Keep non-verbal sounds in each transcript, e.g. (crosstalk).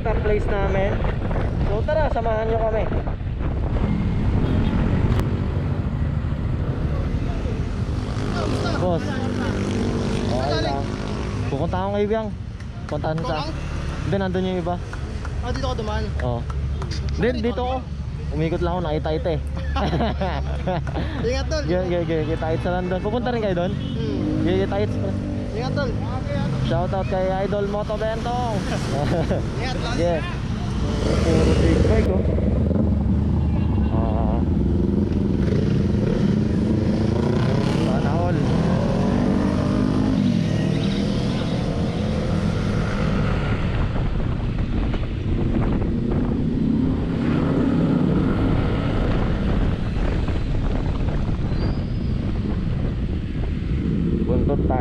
up place namin. So tara, samahan nyo kami. Boss. Okay lang. Pupunta ako kay Biang. Puntahan sa... lang? Hindi, nandun yung iba. Ah, dito ka dumaan. Oo. Hindi, dito ako. Umikot lang ako, nakita-ita eh. (laughs) Ingat tol. Gaya, gaya, gaya, kita sa London. Pupunta rin kayo doon? Hmm. Gaya, kita Ingat tol. Shoutout kay Idol Moto Bentong. (laughs) Ingat lang. yeah. Puro big bike oh.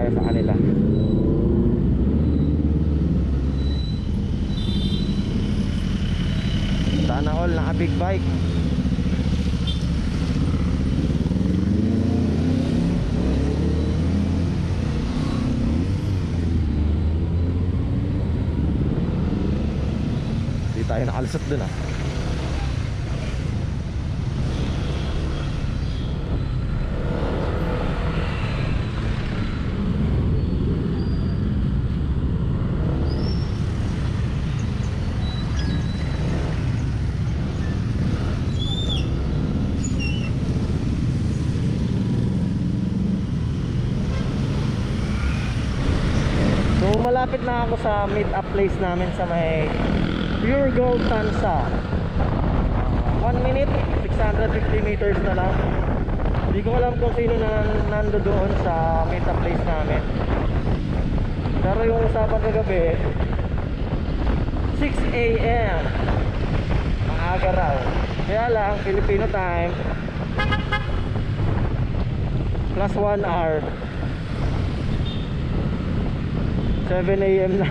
Tayo sa kanila. Sana all naka big bike. Di tayo nakalusot dun ah. So malapit na ako sa meet up place namin sa may Pure Gold Tansa. 1 minute 650 meters na lang. Hindi ko alam kung sino na nando doon sa meet up place namin. Pero yung usapan kagabi 6 a.m. Maaga raw. Kaya lang Filipino time. Plus 1 hour 7 a.m. na.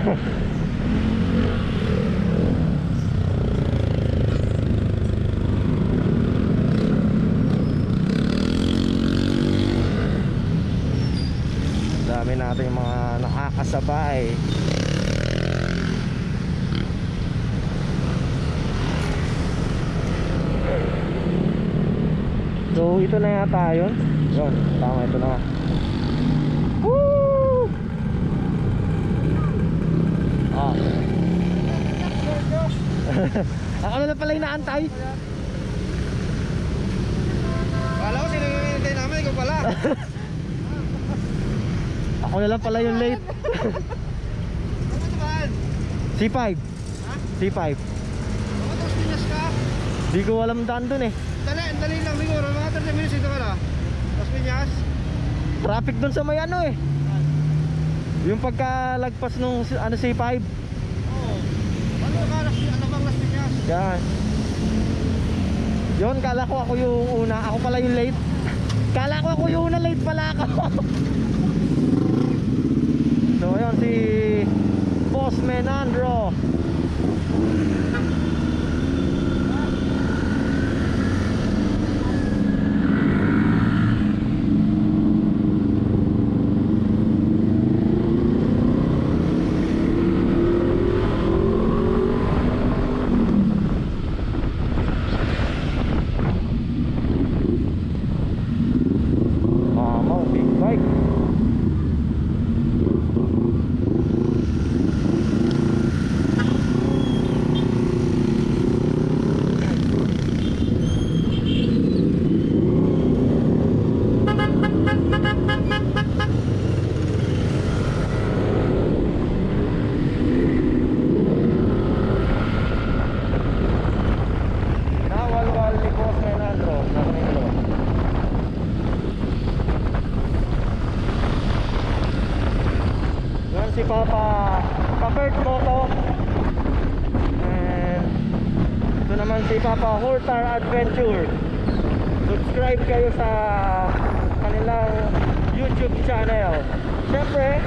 Dami natin mga nakakasabay. So ito na yata yun. Yun, tama ito na. Ah. (laughs) Ako na pala inaantay. Kala ko sino yung hinintay namin, ikaw pala. (laughs) Ako na lang pala yung late. (laughs) Ano naman? C5. C5. Mga tapos pinas ka. Di ko alam daan dun eh. Dali, dali lang siguro. Mga 30 minutes dito ka na. Tapos pinyas. Traffic dun sa may ano eh. Yung pagkalagpas nung ano C5. Oo. Ano ka, las- ano bang las pinyas? Yan. Yun, kala ko ako yung una. Ako pala yung late. (laughs) Kala ko ako yung una, late pala ako. (laughs) so, yun si Boss Menandro. Mama, big bike. Nawal-wal ni Boss Menandro. Nasa may dalawa. Yan si Papa Papert Moto And Ito naman si Papa Hortar Adventure. Subscribe kayo sa kanilang YouTube channel. Siyempre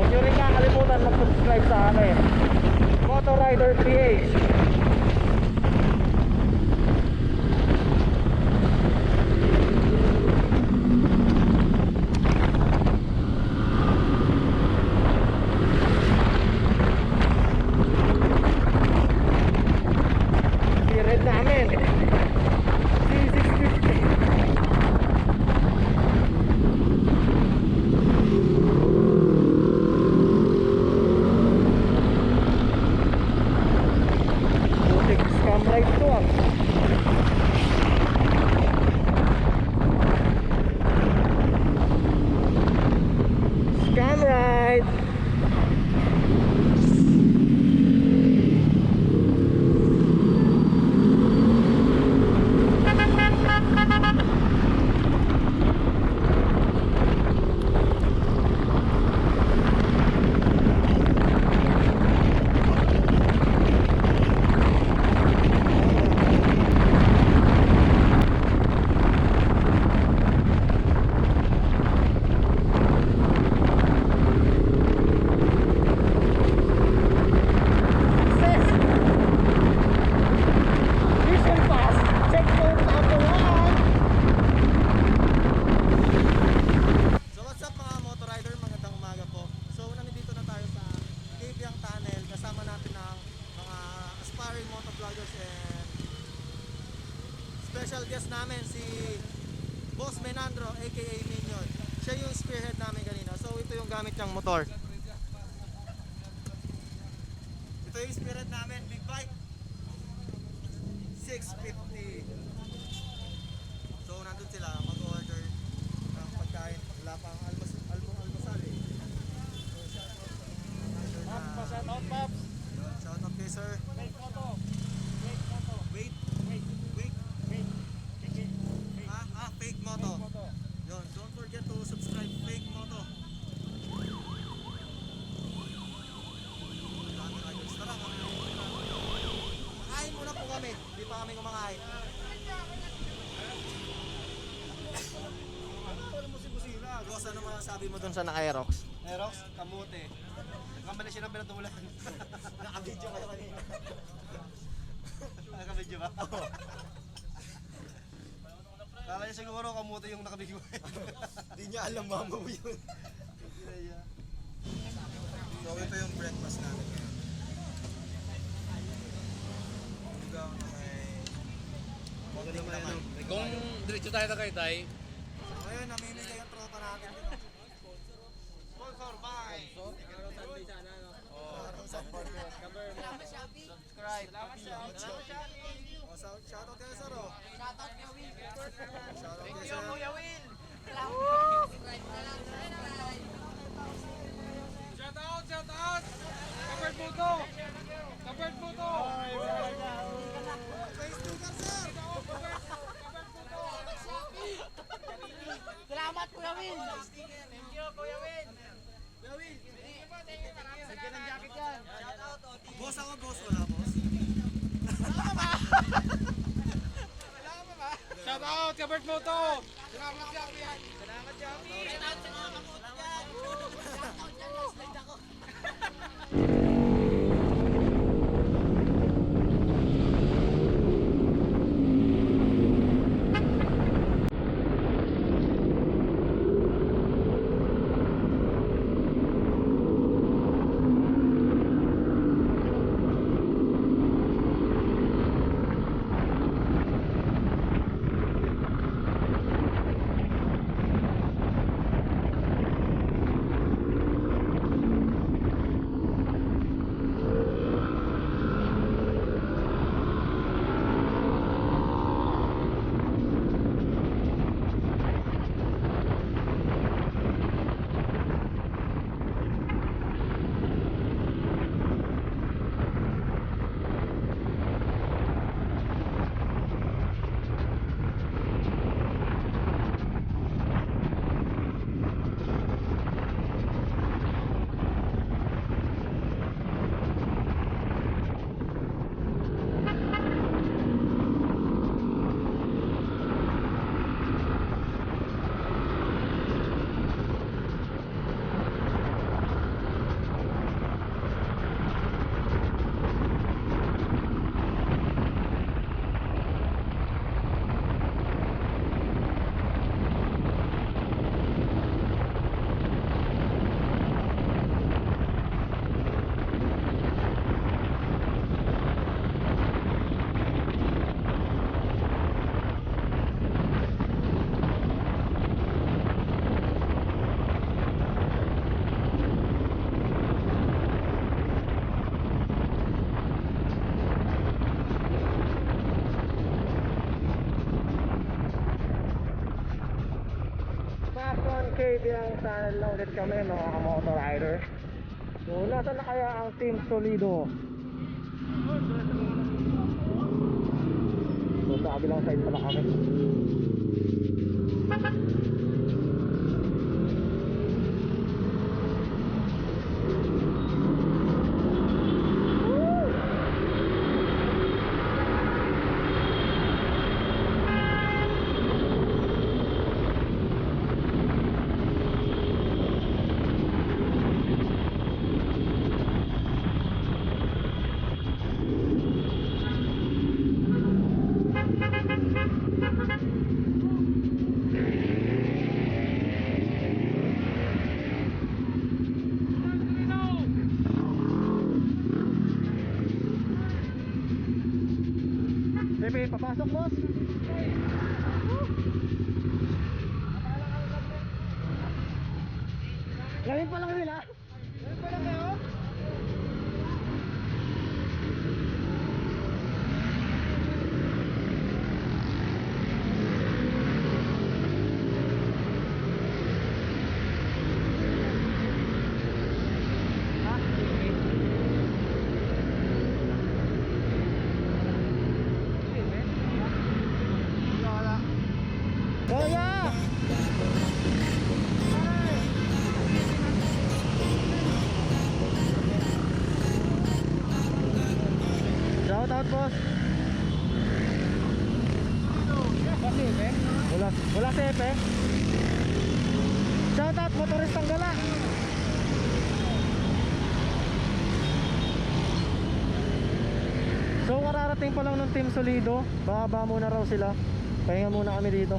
Huwag nyo rin kakalimutan mag-subscribe sa akin Moto Rider PH namin si Boss Menandro aka Minion. Siya yung spearhead namin kanina. So ito yung gamit niyang motor. Ito yung spearhead namin, big bike. 650. So nandun sila mag-order ng pagkain. Wala pang almas almong almasal eh. So shout out Shout out, Shout out kay sir. Wait, photo. Wait, photo. Wait, Wait, wait. wait. Wait, wait. Ah, ah, fake moto. Photo. Yun, don't forget to subscribe fake moto. Dami riders. Tara, kami. Kain muna po kami. Hindi pa kami kumakain. Ano mo si Busila? Boss, ano masasabi mo dun sa naka-Aerox? Aerox, kamote. Nagkamali siya ng pinatulan. Naka-video kayo kanina. (laughs) Nakabidyo ba? Kala niya siguro kamote yung nakabigyo. Hindi (laughs) niya alam mama mo yun. (laughs) So ito yung breakfast natin ngayon. Na may konting laman. Kung diretso tayo na kay Tay, So ngayon, namimigay yung tropa natin dito. Sponsor by. Subscribe. Salamat shout shoutout kayo sir oh. Shoutout kay Will. Shoutout kay sir. Shout out, shout out! Covered mo to! Covered mo to! Face sticker sir. Salamat Kuya Will! Thank you Kuya Will! Sige ng jacket yan. Boss ako, boss. Wala boss. Shout out, covered mo to! Salamat. Salamat, Jackie. Salamat sa mga kamot dyan! Shoutout dyan, last night ako! Fast 1K bilang channel na ulit kami mga kamotor rider. So, nasa na kaya ang Team Solido? So, sa kabilang side pala kami. Pepe, papasok boss. Boss. Kasi, eh? Wala, wala si Epe. Shout out motoristang gala. So kararating pa lang ng Team Solido. Bababa muna raw sila. Pahinga muna kami dito.